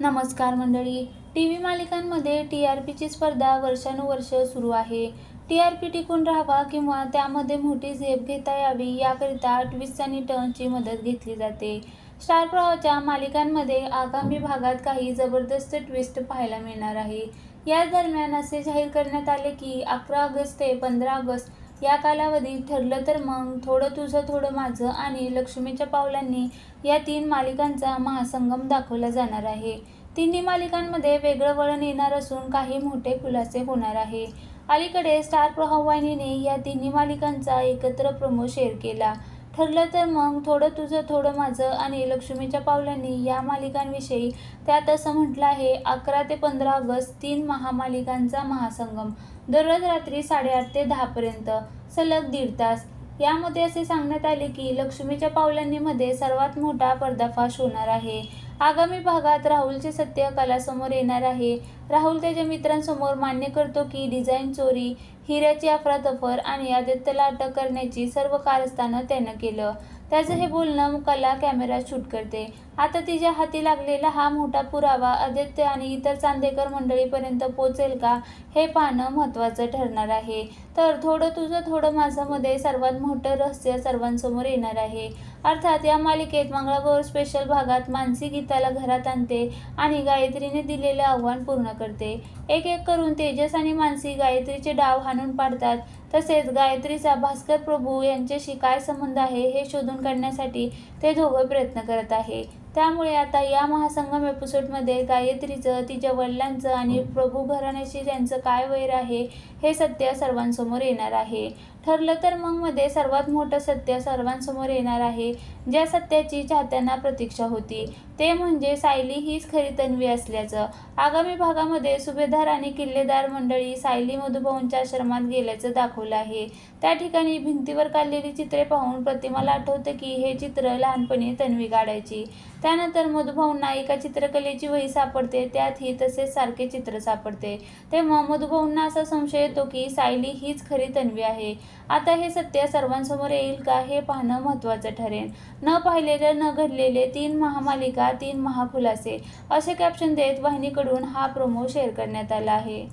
नमस्कार मंडळी. T V मालिकांमध्ये टी आर पीची स्पर्धा वर्षानुवर्ष सुरू आहे. टी आर पी टिकून राहावा किंवा त्यामध्ये मोठी झेप घेता यावी याकरिता ट्विस्ट आणि टर्नची मदत घेतली जाते. स्टार प्रवाहाच्या मालिकांमध्ये आगामी भागात काही जबरदस्त ट्विस्ट पाहायला मिळणार आहे. याच दरम्यान असे जाहीर करण्यात आले की अकरा ऑगस्ट ते पंधरा ऑगस्ट या कालावधीत ठरलं तर मग थोडं तुझं थोडं माझं आणि लक्ष्मीच्या पावलांनी या तीन मालिकांचा महासंगम दाखवला जाणार आहे. तिन्ही मालिकांमध्ये वेगळं वळण येणार असून काही मोठे खुलासे होणार आहे. अलीकडे स्टार प्रभाववाहिनीने या तिन्ही मालिकांचा एकत्र प्रोमो शेअर केला. ठरलं तर मग थोडं तुझं थोडं माझं आणि लक्ष्मीच्या पावलांनी या मालिकांविषयी त्यात असं म्हटलं आहे अकरा ते पंधरा ऑगस्ट तीन महामालिकांचा महासंगम. दररोज रात्री साडेआठ ते दहापर्यंत सलग दीड तास. यामध्ये असे सांगण्यात आले की लक्ष्मीच्या पावलांनीमध्ये सर्वात मोठा पर्दाफाश होणार आहे. आगामी भागात राहुलचे सत्य कलासमोर येणार आहे. राहुल त्याच्या मित्रांसमोर मान्य करतो की डिझाईन चोरी हिऱ्याची अफरातफर आणि आदित्यला अटक करण्याची सर्व कारस्थानं त्यानं केलं. त्याचं हे बोलणं कला कॅमेरा शूट करते. आता तिच्या हाती लागलेला हा मोठा पुरावा आदित्य आणि इतर चांदेकर मंडळीपर्यंत पोचेल का हे पाहणं महत्त्वाचं ठरणार आहे. तर थोडं तुझं थोडं माझं सर्वात मोठं रहस्य सर्वांसमोर येणार आहे. अर्थात या मालिकेत मंगळागौर स्पेशल भागात मानसी गीताला घरात आणते आणि गायत्रीने दिलेलं आव्हान पूर्ण करते. एक एक करून तेजस आणि मानसी गायत्रीचे डाव हाणून पाडतात. तसेच गायत्रीचा भास्कर प्रभू यांच्याशी काय संबंध आहे हे शोधून काढण्यासाठी ते दोघं प्रयत्न करत आहे. त्यामुळे आता या महासंगम एपिसोडमध्ये गायत्रीचं तिच्या वडिलांचं आणि प्रभू घराण्याशी त्यांचं काय वैर आहे हे सत्य सर्वांसमोर येणार आहे. ठरलं तर मग मध्ये सर्वात मोठं सत्य सर्वांसमोर येणार आहे ज्या सत्याची चाहत्यांना प्रतीक्षा होती. ते म्हणजे सायली हीच खरी तन्वी असल्याचं. आगामी भागामध्ये सुभेदार आणि किल्लेदार मंडळी सायली मधुभाऊंच्या आश्रमात गेल्याचं दाखवलं आहे. त्या ठिकाणी भिंतीवर काढलेली चित्रे पाहून प्रतिमाला आठवतं की हे चित्र लहानपणी तन्वी काढायची. त्यानंतर मधुभाऊंना एका चित्रकलेची वही सापडते त्यातही तसेच सारखे चित्र सापडते. तेव्हा मधुभाऊंना असा संशय येतो की सायली हीच खरी तन्वी आहे. आता हे सत्य सर्वांसमोर येईल का हे पाहणं महत्त्वाचं ठरेल न पाहिलेले न घडलेले तीन महामालिका तीन महाखुलासे असे कॅप्शन देत वाहिनीकडून हा प्रोमो शेअर करण्यात आला आहे.